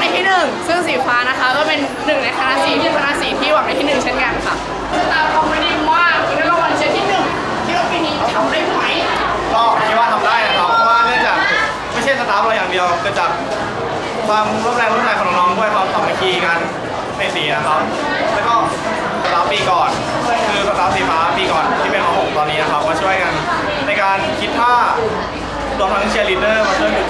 ในที่หนึ่งในคณะสีที่คณะสีที่หวังในที่หนึ่งเช่นกันค่ะตามคอามไม่ไดีมากได้รางวัลเชียร์ที่หนึ่งที่เราปีนี้ทำได้ไหมก็คิดว่าทำได้นะครับเพราะว่าเนื่องจากไม่ใช่สตาฟเราอย่างเดียวเกิดจากความร่วมแรงร่วมใจของน้องๆด้วยความสามัคคีกันในสีนะครับแล้วก็สตาฟปีก่อนคือสตาฟสีฟ้าปีก่อนที่เป็นม .6 ตอนนี้นะครับมาช่วยกัน ในการคิดท่ารวมทั้งเชียร์ลีดเดอร์มาช่วยฝึกซ้